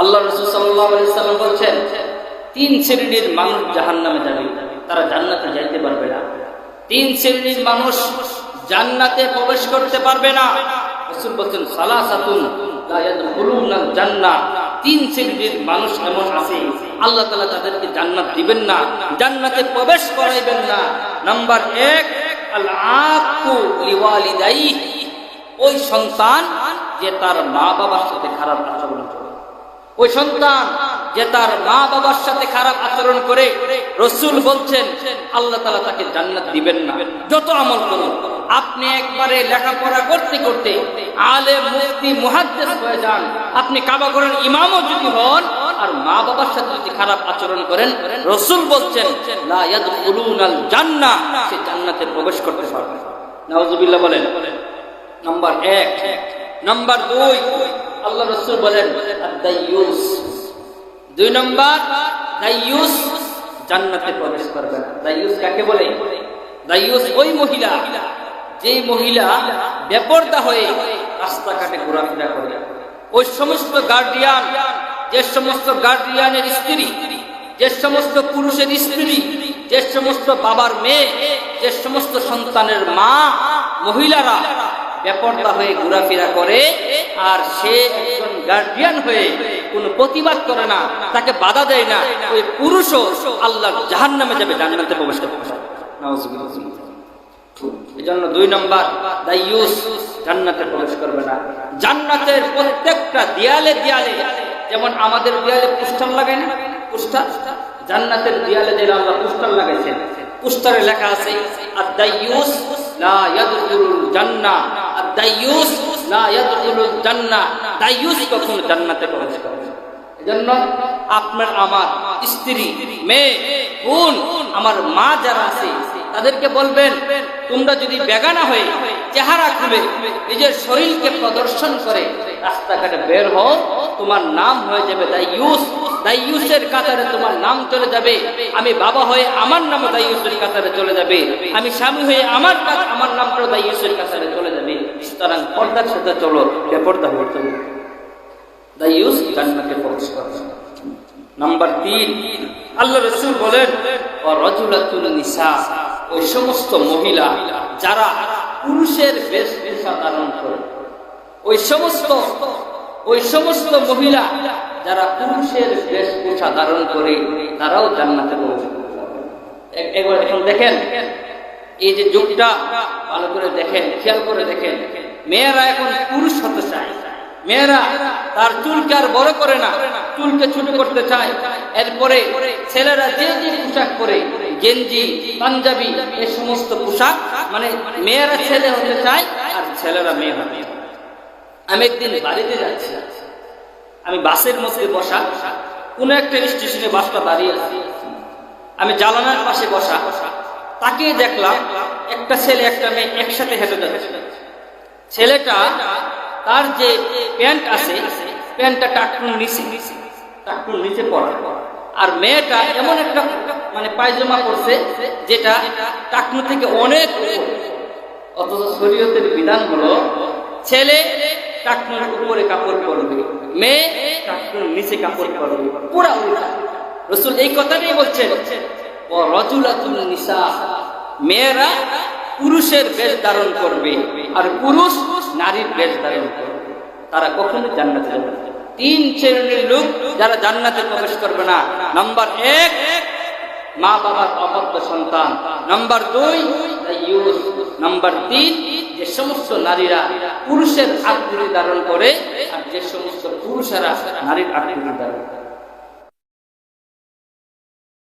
আল্লাহ রসুল সাল্লাম বলছেন, তিন শ্রেণির মানুষ জাহান নামে যাবে। তারা জান্নাতে যাইতে পারবে না। তিন শ্রেণির মানুষ জান্নাতে প্রবেশ করতে পারবে না। রসুল বলছেন সালা সাতুন তিন শ্রেণির মানুষ আল্লাহ তাদেরকে জান্নাত দিবেন না প্রবেশ না। এক ওই সন্তান যে তার মা বাবার সাথে খারাপ আচরণ করে। ওই সন্তান যে তার মা বাবার সাথে খারাপ আচরণ করে রসুল বলছেন, আল্লাহ তালা তাকে জান্নাত দিবেন না। যত আমল করুন। আপনি একবারে লেখাপড়া করতে করতে আলে মুহাদ্দেস হয়ে যান। আপনি কাবা করেন ইমামও যদি হন, আর মা বাবার সাথে যদি খারাপ আচরণ করেন, রসুল বলছেন, লা ইয়াদখুলুনাল জান্নাহ সে জান্নাতে প্রবেশ করতে পারবে না। নাউজুবিল্লাহ বলেন। নাম্বার এক। নাম্বার দুই। আল্লাহ রসুল বলেন দাইয়ুস দুই নম্বর, দাইয়ুস জান্নাতে প্রবেশ করবে না। কাকে বলে? দাইয়ুস ওই মহিলা, যেই মহিলা বেপর্দা হয়ে রাস্তাঘাটে ঘোরাফেরা করে। ওই সমস্ত গার্ডিয়ান যে সমস্ত গার্ডিয়ানের স্ত্রী, যে সমস্ত পুরুষের স্ত্রী, যে সমস্ত বাবার মেয়ে, যে সমস্ত সন্তানের মা, মহিলারা বেপর্দা হয়ে ঘোরাফেরা করে, আর সে একজন গার্ডিয়ান হয়ে কোনো প্রতিবাদ করে না, তাকে বাধা দেয় না, ওই পুরুষও আল্লাহ জাহান নামে যাবে, জান্নাতে প্রবেশ করতে দুই নম্বর জান্নাতে প্রবেশ করবে না। জান্নাতের প্রত্যেকটা দেয়ালে দেয়ালে, যেমন আমাদের দেয়ালে পুস্টার লাগায় না? পুস্টার জান্নাতের দেয়ালে যে আল্লাহ পুস্টার লাগাইছেন। লেখা আছে আদাইয়ুস লা ইয়াদখুলুল জান্নাহ আদাইয়ুস লা ইয়াদখুলুল জান্নাহ দাইয়ুস কখনো জান্নাতে প্রবেশ করে এজন্য আপনার আমার স্ত্রী, মেয়ে, বোন, আমার মা যারা আছে, তাদেরকে বলবেন, তোমরা যদি বেগানা হয়ে চেহারা খুলে নিজের শরীরকে প্রদর্শন করে, রাস্তাঘাটে বের হও, তোমার নাম হয়ে যাবে দাইয়ুস দাইয়ুসের কাতারে তোমার নাম চলে যাবে। আমি বাবা হয়ে আমার নাম দাইয়ুসের কাতারে চলে যাবে। আমি স্বামী হয়ে আমার আমার নামটাও দাইয়ুসের কাতারে চলে যাবে। সুতরাং পর্দার সাথে চলো বেপর্দা হয়ে চলো দাইয়ুস জান্নাতে প্রবেশ করবে নাম্বার তিন, আল্লাহ রসুল বলেন ও রজুলাতুল নিসা, ওই সমস্ত মহিলা যারা পুরুষের বেশভূষা ধারণ করে, ওই সমস্ত ওই সমস্ত মহিলা যারা পুরুষের বেশভূষা ধারণ করে, তারাও জান্নাতে প্রবেশ এখন দেখেন, এই যে যুগটা ভালো করে দেখেন, খেয়াল করে দেখেন মেয়েরা এখন পুরুষ হতে চায়। মেয়েরা তার চুলকে আর বড় করে না, চুলকে ছোট করতে চায়। এরপরে ছেলেরা যে যে পোশাক পরে, গেঞ্জি, পাঞ্জাবি এই সমস্ত পোশাক মানে মেয়েরা ছেলে হতে চায় আর ছেলেরা মেয়ে হতে আমি একদিন বাড়িতে যাচ্ছি। আমি বাসের মধ্যে বসা, কোনো একটা স্টেশনে বাসটা দাঁড়িয়ে আছে। আমি জালানার পাশে বসা তাকে দেখলাম একটা ছেলে, একটা মেয়ে একসাথে হেঁটে যাচ্ছে। ছেলেটা তার যে প্যান্ট আছে, প্যান্টটা টাকুন নিচে টাকুন নিচে পড়া। আর মেয়েটা এমন একটা মানে পায়জামা পরছে যেটা টাকনু থেকে অনেক। অথচ শরীয়তের বিধান হলো, ছেলে টাকনুর উপরে কাপড় পরবে, মেয়ে টাকনুর নিচে কাপড় পরবে। পুরা উল্টা। রসুল এই কথাটাই বলছেন, ও রজুলাতুল নিসা। মেয়েরা পুরুষের বেশ ধারণ করবে আর পুরুষ নারীর বেশ ধারণ করবে তারা কখনো জান্নাতে যাবে। তিন শ্রেণির লোক যারা জান্নাতে প্রবেশ করবে না নাম্বার এক, মা বাবার অবাধ্য সন্তান নাম্বার দুই। নাম্বার তিন, যে সমস্ত নারীরা পুরুষের আকৃতি ধারণ করে আর যে সমস্ত পুরুষেরা নারীর আকৃতি ধারণ করে